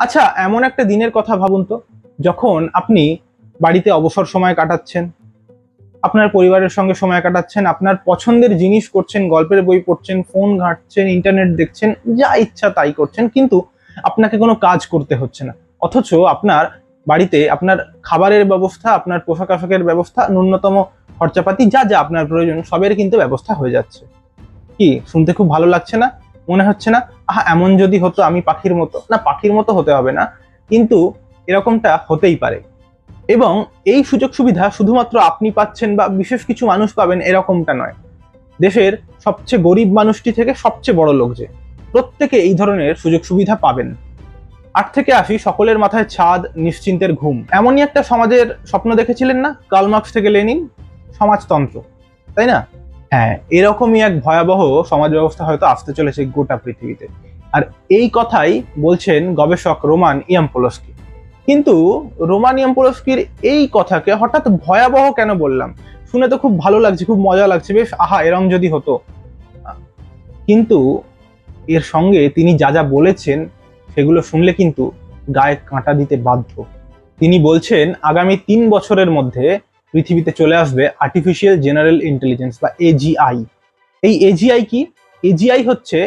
আচ্ছা এমন একটা দিনের কথা ভাবুন তো, যখন আপনি বাড়িতে অবসর সময় কাটাচ্ছেন, আপনার পরিবারের সঙ্গে সময় কাটাচ্ছেন, আপনার পছন্দের জিনিস করছেন, গল্পের বই পড়ছেন, ফোন ঘাঁটছেন ইন্টারনেট দেখছেন, যা ইচ্ছা তাই করছেন, কিন্তু আপনাকে কোনো কাজ করতে হচ্ছে না। অথচ আপনার বাড়িতে আপনার খাবারের ব্যবস্থা, আপনার পোশাক আশাকের ব্যবস্থা, ন্যূনতম খরচাপাতি, যা যা আপনার প্রয়োজন, সবের কিন্তু ব্যবস্থা হয়ে যাচ্ছে। কি, শুনতে খুব ভালো লাগছে না? মনে হচ্ছে না, আহা, এমন যদি হতো আমি পাখির মতো। না, পাখির মতো হতে হবে না, কিন্তু এরকমটা হতেই পারে। এবং এই সুযোগ সুবিধা শুধুমাত্র আপনি পাচ্ছেন বা বিশেষ কিছু মানুষ পাবেন এরকমটা নয়। দেশের সবচেয়ে গরিব মানুষটি থেকে সবচেয়ে বড় লোক যে, প্রত্যেকে এই ধরনের সুযোগ সুবিধা পাবেন। আট থেকে আসি সকলের মাথায় ছাদ, নিশ্চিন্তের ঘুম। এমনই একটা সমাজের স্বপ্ন দেখেছিলেন না কালমার্কস থেকে লেনিন? সমাজতন্ত্র, তাই না? হ্যাঁ এরকমই এক ভয়াবহ সমাজ ব্যবস্থা হয়তো আসতে চলেছে গোটা পৃথিবীতে। আর এই কথাই বলছেন গবেষক রোমান ইয়ামপোলস্কি। কিন্তু রোমান ইয়ামপোলস্কির এই কথাকে হঠাৎ ভয়াবহ কেন বললাম? শুনে তো খুব ভালো লাগছে, খুব মজা লাগছে, বেশ, আহা, এরম যদি হতো। কিন্তু এর সঙ্গে তিনি যা যা বলেছেন, সেগুলো শুনলে কিন্তু গায়ে কাঁটা দিতে বাধ্য। তিনি বলছেন, আগামী তিন বছরের মধ্যে পৃথিবীতে চলে আসবে আর্টিফিশিয়াল জেনারেল ইন্টেলিজেন্স বা এজিআই এই এজিআই কি? এজিআই হচ্ছে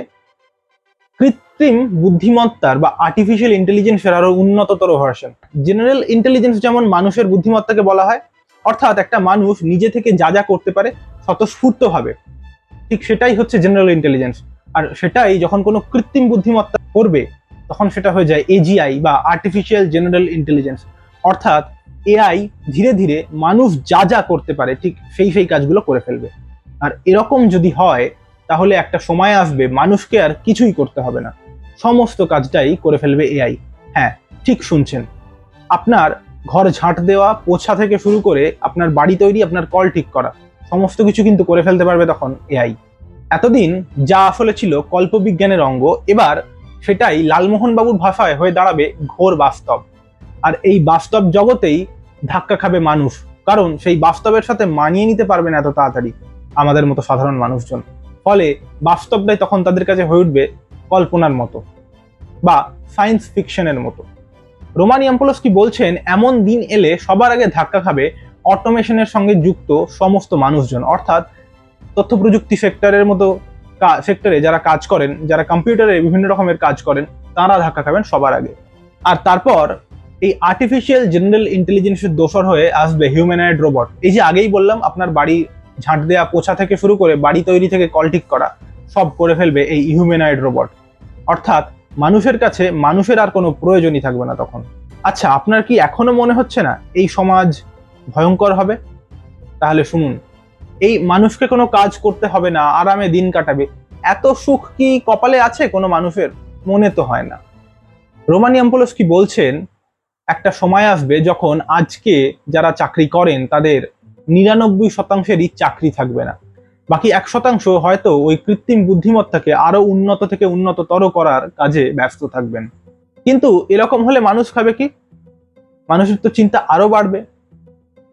কৃত্রিম বুদ্ধিমত্তার বা আর্টিফিশিয়াল ইন্টেলিজেন্সের আরও উন্নততর ভার্সন জেনারেল ইন্টেলিজেন্স যেমন মানুষের বুদ্ধিমত্তাকে বলা হয়, অর্থাৎ একটা মানুষ নিজে থেকে যা যা করতে পারে স্বতঃস্ফূর্তভাবে ঠিক সেটাই হচ্ছে জেনারেল ইন্টেলিজেন্স আর সেটাই যখন কোনো কৃত্রিম বুদ্ধিমত্তা করবে, তখন সেটা হয়ে যায় এজিআই বা আর্টিফিশিয়াল জেনারেল ইন্টেলিজেন্স অর্থাৎ এআই ধীরে ধীরে মানুষ যা যা করতে পারে ঠিক সেই সেই কাজগুলো করে ফেলবে। আর এরকম যদি হয়, তাহলে একটা সময় আসবে মানুষকে আর কিছুই করতে হবে না। সমস্ত কাজটাই করে ফেলবে এআই। হ্যাঁ ঠিক শুনছেন। আপনার ঘর ঝাঁট দেওয়া, পোছা থেকে শুরু করে আপনার বাড়ি তৈরি, আপনার কল ঠিক করা, সমস্ত কিছু কিন্তু করে ফেলতে পারবে তখন এআই। এতদিন যা আসলে ছিল কল্পবিজ্ঞানের অঙ্গ, এবার সেটাই লালমোহন বাবুর ভাষায় হয়ে দাঁড়াবে ঘোর বাস্তব। আর এই বাস্তব জগতেই ধাক্কা খাবে মানুষ। কারণ সেই বাস্তবের সাথে মানিয়ে নিতে পারবে না এত তাড়াতাড়ি আমাদের মতো সাধারণ মানুষজন। ফলে বাস্তবটাই তখন তাদের কাছে হয়ে উঠবে কল্পনার মতো বা সায়েন্স ফিকশনের মতো। রোমান ইয়াম্পোলস্কি বলছেন, এমন দিন এলে সবার আগে ধাক্কা খাবে অটোমেশনের সঙ্গে যুক্ত সমস্ত মানুষজন। অর্থাৎ তথ্য প্রযুক্তি সেক্টরের মতো সেক্টরে যারা কাজ করেন, যারা কম্পিউটারে বিভিন্ন রকমের কাজ করেন, তারা ধাক্কা খাবেন সবার আগে। আর তারপর এই আর্টিফিশিয়াল জেনারেল ইন্টেলিজেন্সের দোষর হয়ে আসবে হিউম্যানয়েড রোবট এই যে আগেই বললাম, আপনার বাড়ি ঝাঁট দেওয়া পোছা থেকে শুরু করে বাড়ি তৈরি থেকে কল ঠিক করা, সব করে ফেলবে এই হিউম্যানয়েড রোবট অর্থাৎ মানুষের কাছে মানুষের আর কোনো প্রয়োজনই থাকবে না তখন। আচ্ছা আপনার কি এখনও মনে হচ্ছে না এই সমাজ ভয়ঙ্কর হবে? তাহলে শুনুন, এই মানুষকে কোনো কাজ করতে হবে না, আরামে দিন কাটাবে। এত সুখ কি কপালে আছে কোনো মানুষের? মনে তো হয় না। রোমানিয়াম্পোলস কি বলছেন একটা সময় আসবে যখন আজকে যারা চাকরি করেন, তাদের নিরানব্বই শতাংশেরই চাকরি থাকবে না। বাকি এক শতাংশ হয়তো ওই কৃত্রিম বুদ্ধিমত্তাকে আরও উন্নত থেকে উন্নততর করার কাজে ব্যস্ত থাকবেন। কিন্তু এরকম হলে মানুষ খাবে কি? মানুষের তো চিন্তা আরও বাড়বে।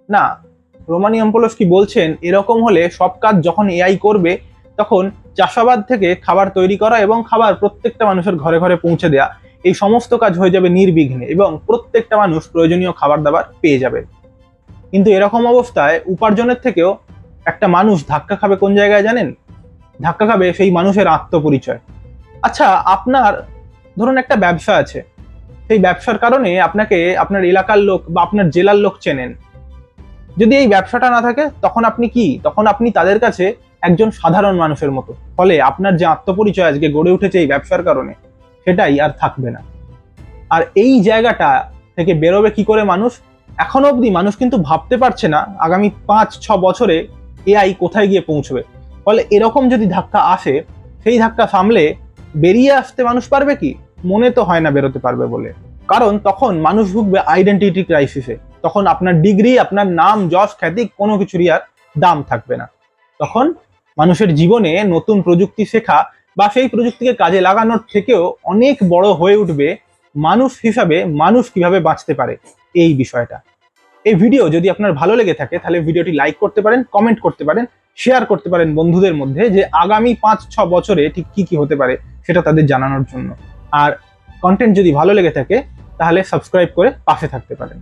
না রোমানিয়াম্পোলস কি বলছেন, এরকম হলে সব কাজ যখন এআই করবে, তখন চাষাবাদ থেকে খাবার তৈরি করা এবং খাবার প্রত্যেকটা মানুষের ঘরে ঘরে পৌঁছে দেয়া এই সমস্ত কাজ হয়ে যাবে নির্বিঘ্নে এবং প্রত্যেকটা মানুষ প্রয়োজনীয় খাবার দাবার পেয়ে যাবে। কিন্তু এরকম অবস্থায় উপার্জনের থেকেও একটা মানুষ ধাক্কা খাবে কোন জায়গায় জানেন? ধাক্কা খাবে সেই মানুষের আত্মপরিচয়। আচ্ছা আপনার ধরুন একটা ব্যবসা আছে। সেই ব্যবসার কারণে আপনাকে আপনার এলাকার লোক বা আপনার জেলার লোক চেনেন। যদি এই ব্যবসাটা না থাকে, তখন আপনি কি? তখন আপনি তাদের কাছে একজন সাধারণ মানুষের মতো। ফলে আপনার যে আত্মপরিচয় আজকে গড়ে উঠেছে এই ব্যবসার কারণে সেটাই আর থাকবে না। আর এই জায়গাটা থেকে বেরোবে কি করে মানুষ? এখনও অবধি মানুষ কিন্তু ভাবতে পারছে না আগামী পাঁচ, ছ বছরে এআই কোথায় গিয়ে পৌঁছবে। ফলে এরকম যদি ধাক্কা আসে, সেই ধাক্কা সামলে বেরিয়ে আসতে মানুষ পারবে কি? মনে তো হয় না বেরোতে পারবে বলে। কারণ তখন মানুষ ভুগবে আইডেন্টিটি ক্রাইসিসে তখন আপনার ডিগ্রি আপনার নাম, যশ, খ্যাতি কোনো কিছুরই আর দাম থাকবে না। তখন মানুষের জীবনে নতুন প্রযুক্তি শেখা বা সেই প্রযুক্তিকে কাজে লাগানোর থেকেও অনেক বড় হয়ে উঠবে মানুষ হিসাবে মানুষ কীভাবে বাঁচতে পারে এই বিষয়টা। এই ভিডিও যদি আপনার ভালো লেগে থাকে, তাহলে ভিডিওটি লাইক করতে পারেন কমেন্ট করতে পারেন শেয়ার করতে পারেন বন্ধুদের মধ্যে যে আগামী পাঁচ, ছ বছরে ঠিক কি কি হতে পারে সেটা তাদের জানানোর জন্য। আর কন্টেন্ট যদি ভালো লেগে থাকে, তাহলে সাবস্ক্রাইব করে পাশে থাকতে পারেন।